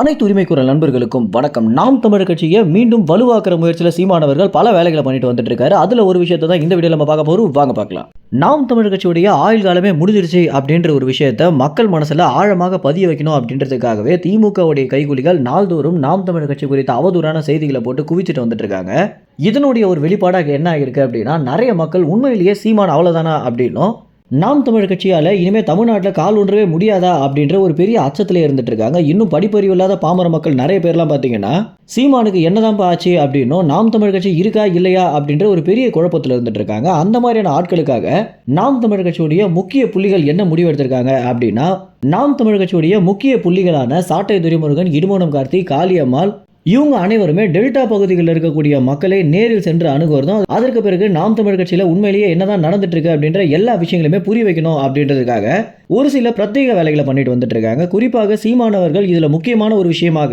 அனைத்து உரிமை குரல் நண்பர்களுக்கும் வணக்கம். நாம் தமிழர் கட்சியை மீண்டும் வலுவாக்குற முயற்சியில் சீமானவர்கள் பல வேலைகளை பண்ணிட்டு வந்துட்டு இருக்காரு. அதுல ஒரு விஷயத்தை தான் இந்த வீடியோ நம்ம பார்க்க போறோம். வாங்க பார்க்கலாம். நாம் தமிழர் கட்சியுடைய ஆயுள் காலமே முடிஞ்சிருச்சு அப்படின்ற ஒரு விஷயத்த மக்கள் மனசுல ஆழமாக பதிய வைக்கணும் அப்படின்றதுக்காகவே திமுகவுடைய கைகூலிகள் நாள்தோறும் நாம் தமிழர் கட்சி குறித்த அவதூறான செய்திகளை போட்டு குவிச்சிட்டு வந்துட்டு இருக்காங்க. இதனுடைய ஒரு வெளிப்பாடாக என்ன ஆகிருக்கு அப்படின்னா நிறைய மக்கள் உண்மையிலேயே சீமான் அவ்வளோதானா அப்படின்னும் நாம் தமிழ் கட்சியால் இனிமேல் தமிழ்நாட்டில் கால் ஒன்றவே முடியாதா அப்படின்ற ஒரு பெரிய அச்சத்தில் இருந்துட்டு இருக்காங்க. இன்னும் படிப்பறிவு இல்லாத பாமர மக்கள் நிறைய பேர்லாம் பார்த்தீங்கன்னா சீமானுக்கு என்னதான் ஆச்சு அப்படின்னும் நாம் தமிழ் கட்சி இருக்கா இல்லையா அப்படின்ற ஒரு பெரிய குழப்பத்தில் இருந்துட்டு இருக்காங்க. அந்த மாதிரியான ஆட்களுக்காக நாம் தமிழ் கட்சியுடைய முக்கிய புள்ளிகள் என்ன முடிவெடுத்திருக்காங்க அப்படின்னா நாம் தமிழ் கட்சியுடைய முக்கிய புள்ளிகளான சாட்டை துரைமுருகன் இடுமோனம் கார்த்தி காளியம்மாள் இவங்க அனைவருமே டெல்டா பகுதிகளில் இருக்கக்கூடிய மக்களை நேரில் சென்று அணுகுவதும் அதற்கு பிறகு நாம் தமிழ் கட்சியில் உண்மையிலேயே என்னதான் நடந்துட்டு இருக்கு அப்படின்ற எல்லா விஷயங்களுமே புரிய வைக்கணும் அப்படின்றதுக்காக ஒரு சில பிரத்யேக வேலைகளை பண்ணிட்டு வந்துட்டு இருக்காங்க குறிப்பாக சீமானவர்கள் இதில் முக்கியமான ஒரு விஷயமாக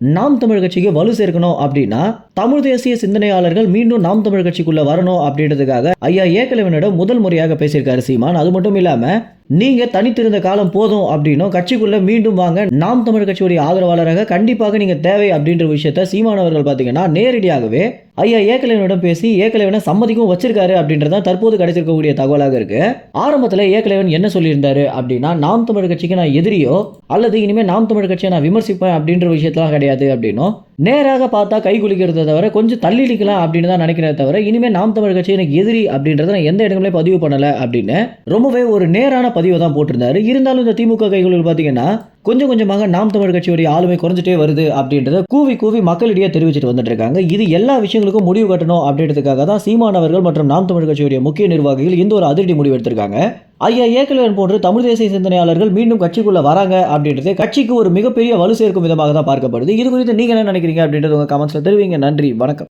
நாம் தமிழ் கட்சிக்கு வலு சேர்க்கணும் அப்படின்னா தமிழ் தேசிய சிந்தனையாளர்கள் மீண்டும் நாம் தமிழ் கட்சிக்குள்ள வரணும் அப்படின்றதுக்காக ஐயா ஏக்கலவனிடம் முதல் முறையாக பேசியிருக்காரு சீமான். அது மட்டும் இல்லாம நீங்க தனித்திருந்த காலம் போதும் அப்படின்னும் கட்சிக்குள்ள மீண்டும் வாங்க நாம் தமிழ் கட்சியுடைய ஆதரவாளராக கண்டிப்பாக நீங்க தேவை அப்படின்ற விஷயத்த சீமானவர்கள் பாத்தீங்கன்னா நேரடியாகவே ஐயா ஏகலைவனிடம் பேசி ஏகலைவனை சம்மதிக்கும் வச்சிருக்காரு அப்படின்றதான் தற்போது கிடைச்சிருக்கக்கூடிய தகவலாக இருக்கு. ஆரம்பத்தில் ஏகலைவன் என்ன சொல்லியிருந்தாரு அப்படின்னா நாம் தமிழ் கட்சிக்கு நான் எதிரியோ அல்லது இனிமேல் நாம் தமிழ் கட்சியை நான் விமர்சிப்பேன் அப்படின்ற விஷயத்தெல்லாம் கிடையாது அப்படின்னும். நேராக பார்த்தா கை குளிக்கிறத தவிர கொஞ்சம் தள்ளி நிற்கலாம் அப்படின்னு தான் நினைக்கிறத தவிர இனிமேல் நாம் தமிழ் கட்சி எனக்கு எதிரி அப்படின்றத நான் எந்த இடங்களே பதிவு பண்ணலை அப்படின்னு ரொம்பவே ஒரு நேரான பதிவை தான் போட்டிருந்தாரு. இருந்தாலும் இந்த திமுக கைகளில் பார்த்தீங்கன்னா கொஞ்சம் கொஞ்சமாக நாம் தமிழ் கட்சியுடைய ஆளுமை குறைஞ்சிட்டே வருது அப்படின்றத கூவி கூவி மக்களிடையே தெரிவிச்சிட்டு வந்துட்டு இருக்காங்க. இது எல்லா விஷயங்களுக்கும் முடிவு கட்டணும் அப்படின்றதுக்காக தான் சீமானவர்கள் மற்றும் நாம் தமிழ் கட்சியுடைய முக்கிய நிர்வாகிகள் இந்த ஒரு அதிரடி முடிவு எடுத்திருக்காங்க. ஐயா ஏக்கலன் போன்று தமிழ் தேசிய சிந்தனையாளர்கள் மீண்டும் கட்சிக்குள்ள வராங்க அப்படின்றது கட்சிக்கு ஒரு மிகப்பெரிய வலு சேர்க்கும் விதமாக தான் பார்க்கப்படுது. இது குறித்து நீங்க என்ன நினைக்கிறீங்க அப்படின்றது உங்க கமெண்ட்ஸ்ல தெரிவிங்க. நன்றி. வணக்கம்.